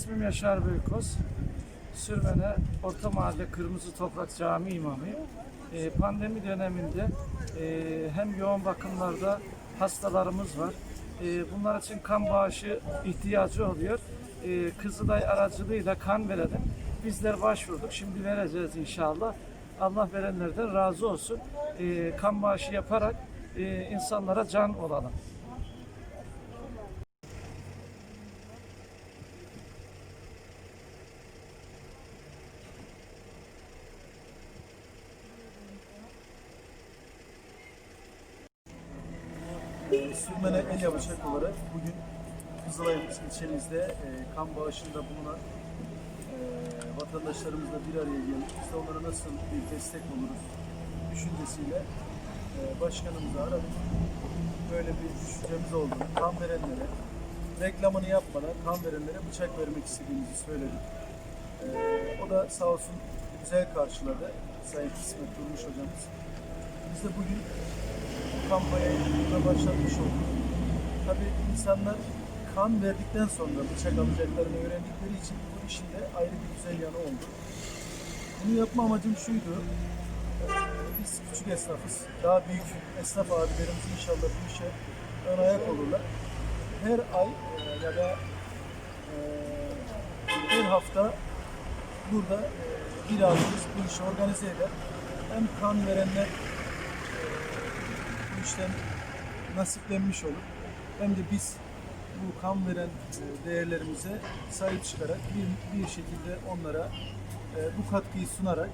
İsmim Yaşar Beykoz. Sürmene Orta Mahalle Kırmızı Toprak Cami imamıyım. Ee, pandemi döneminde e, hem yoğun bakımlarda hastalarımız var. E, bunlar için kan bağışı ihtiyacı oluyor. E, Kızılay aracılığıyla kan verelim. Bizler başvurduk. Şimdi vereceğiz inşallah. Allah verenlerden razı olsun. E, kan bağışı yaparak e, insanlara can olalım. Ee, Sürmene El Yavuşak olarak bugün Kızılay'ımız ilçemizde e, kan bağışında bulunan e, vatandaşlarımızla bir araya geldik. Biz de onlara nasıl bir destek oluruz düşüncesiyle e, başkanımızı aradık. Böyle bir düşüncemiz oldu. Kan verenlere, reklamını yapmadan kan verenlere bıçak vermek istediğimizi söyledik. E, o da sağ olsun güzel karşıladı. Sayın İsmet Durmuş hocamız. Biz de bugün bu kampanyayı burada başlatmış olduk. Tabii insanlar kan verdikten sonra bıçak alacaklarını öğrendikleri için bu işin de ayrı bir güzel yanı oldu. Bunu yapma amacım şuydu. Ee, Biz küçük esnafız. Daha büyük esnaf abilerimiz inşallah bu işe ön ayak olurlar. Her ay e, ya da e, her hafta burada e, bir abimiz bu işi organize eder. Hem kan verenler işten nasiplenmiş olur. Hem de biz bu kan veren e, değerlerimize sahip çıkarak bir, bir şekilde onlara e, bu katkıyı sunarak